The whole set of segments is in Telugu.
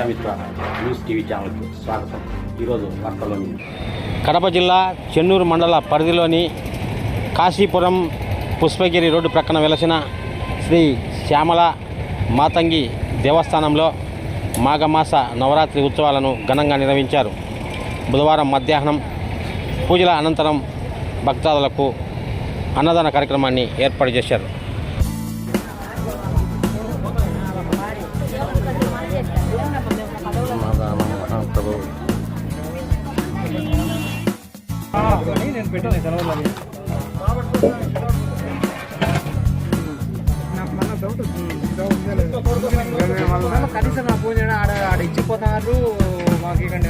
ప్రజామిత్ర న్యూస్ టీవీ స్వాగతం. ఈరోజు కడప జిల్లా చెన్నూరు మండల పరిధిలోని కాశీపురం పుష్పగిరి రోడ్డు ప్రక్కన వెలసిన శ్రీ శ్యామల మాతంగి దేవస్థానంలో మాఘమాస నవరాత్రి ఉత్సవాలను ఘనంగా నిర్వహించారు. బుధవారం మధ్యాహ్నం పూజల అనంతరం భక్తాదులకు అన్నదాన కార్యక్రమాన్ని ఏర్పాటు చేశారు. కనీసం నా పూజ ఆడ ఆడ ఇచ్చిపోతున్నారు మాకు ఇక్కడ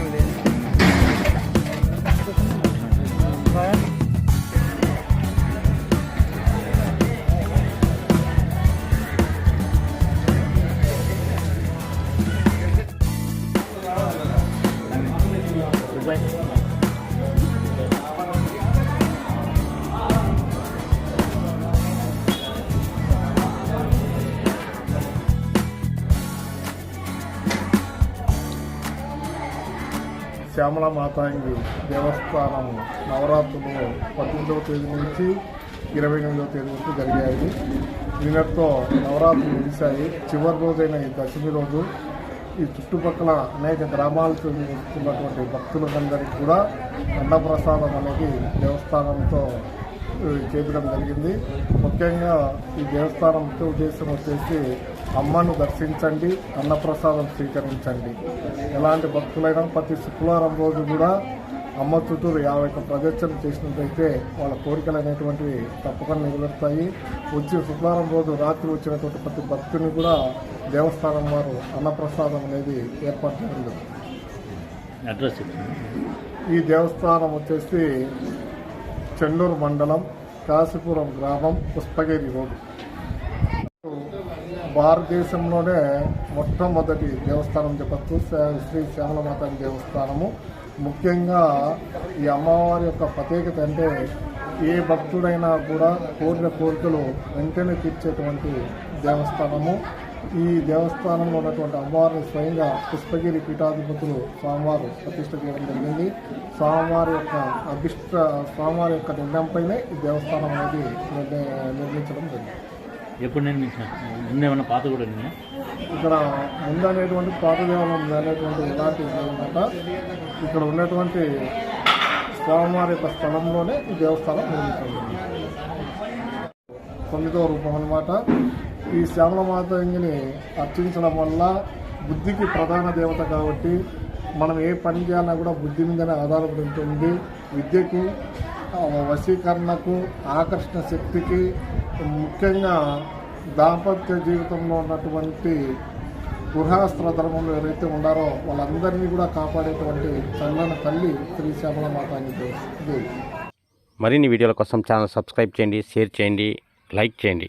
లేదు దేవస్థానం నవరాత్రులు పద్దెనిమిదవ తేదీ నుంచి ఇరవై ఎనిమిదవ తేదీ వరకు జరిగాయి. నిన్నటితో నవరాత్రులు ముగిశాయి. చివరి రోజైన ఈ దశమి రోజు ఈ చుట్టుపక్కల అనేక గ్రామాలకు వస్తున్నటువంటి భక్తులందరికీ కూడా అన్నప్రసాదం అనేది దేవస్థానంతో చేపడం జరిగింది. ముఖ్యంగా ఈ దేవస్థానం ముఖ్య ఉద్దేశం వచ్చేసి అమ్మను దర్శించండి అన్నప్రసాదం స్వీకరించండి. ఎలాంటి భక్తులైనా ప్రతి శుక్రవారం రోజు కూడా అమ్మ చుట్టూరు యాభై ఒక్క ప్రదర్శన చేసినట్లయితే వాళ్ళ కోరికలు అనేటువంటివి తప్పకుండా నెరవేరుతాయి. వచ్చి శుక్రవారం రోజు రాత్రి వచ్చినటువంటి ప్రతి భక్తుని కూడా దేవస్థానం వారు అన్నప్రసాదం అనేది ఏర్పాటు చేయడం అడ్రస్ ఈ దేవస్థానం వచ్చేసి చెన్నూరు మండలం కాశీపురం గ్రామం పుష్పగిరి రోడ్డు భారతదేశంలోనే మొట్టమొదటి దేవస్థానం చెప్పచ్చు. శ్రీ- శ్రీ శ్యామలమాత దేవస్థానము. ముఖ్యంగా ఈ అమ్మవారి యొక్క ప్రత్యేకత అంటే ఏ భక్తుడైనా కూడా కోరిన కోరికలు వెంటనే తీర్చేటువంటి దేవస్థానము. ఈ దేవస్థానంలో ఉన్నటువంటి అమ్మవారిని స్వయంగా పుష్పగిరి పీఠాధిపతులు స్వామివారు ప్రతిష్ట చేయడం జరిగింది. స్వామివారి యొక్క అభిష్ట స్వామివారి యొక్క నిర్ణయంపైనే ఈ దేవస్థానం అనేది నిర్మించడం జరిగింది. ఎప్పుడు నిర్మించిన పాత కూడా? ఇక్కడ ముందు అనేటువంటి పాత దేవాలయం అనేటువంటి ఇలాంటి అనమాట ఇక్కడ ఉన్నటువంటి స్వామివారి యొక్క స్థలంలోనే ఈ దేవస్థానం నిర్మించబడింది. తొమ్మిదవ రూపం అన్నమాట. ఈ శ్యామలమాతంగిని అర్చించడం వల్ల బుద్ధికి ప్రధాన దేవత కాబట్టి మనం ఏ పని చేయాలన్నా కూడా బుద్ధి మీదనే ఆధారపడి ఉంటుంది. విద్యకు వశీకరణకు ఆకర్షణ శక్తికి ముఖ్యంగా దాంపత్య జీవితంలో ఉన్నటువంటి గృహాస్త్ర ధర్మంలో ఎవరైతే ఉన్నారో వాళ్ళందరినీ కూడా కాపాడేటువంటి చల్లని తల్లి శ్రీ శ్యామల మాత దేవి మరిన్ని వీడియోల కోసం ఛానల్ సబ్స్క్రైబ్ చేయండి షేర్ చేయండి లైక్ చేయండి.